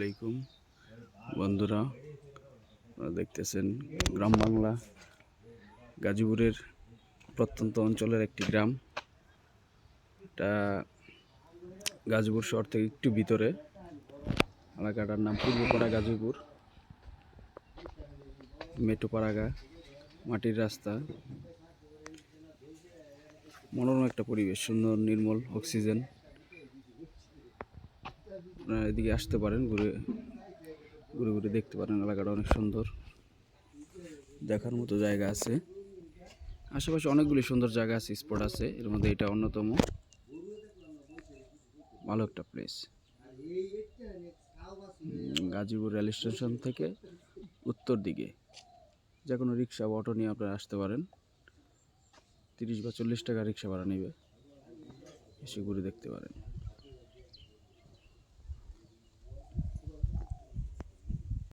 আলাইকুম। বন্ধুরা দেখতেছেন গ্রাম বাংলা, গাজীপুরের প্রত্যন্ত অঞ্চলের একটি গ্রাম। এটা গাজীপুর শহর থেকে একটু ভিতরে। এলাকাটার নাম পূর্বপাড়া গাজীপুর। মেটোপাড়াগা মাটির রাস্তা। মনোরম একটা পরিবেশ, সুন্দর, নির্মল, অক্সিজেন। আপনারা এদিকে আসতে পারেন, ঘুরে ঘুরে ঘুরে দেখতে পারেন এলাকাটা অনেক সুন্দর। দেখার মতো জায়গা আছে। আশেপাশে অনেকগুলি সুন্দর জায়গা আছে, স্পট আছে। এর মধ্যে এটা অন্যতম। ভালো একটা প্লেস গাজীপুর রেল স্টেশন থেকে উত্তর দিকে। যে কোনো রিক্সা বা অটো নিয়ে আপনারা আসতে পারেন। তিরিশ বা চল্লিশ টাকা রিক্সা ভাড়া নেবে। এসে ঘুরে দেখতে পারেন।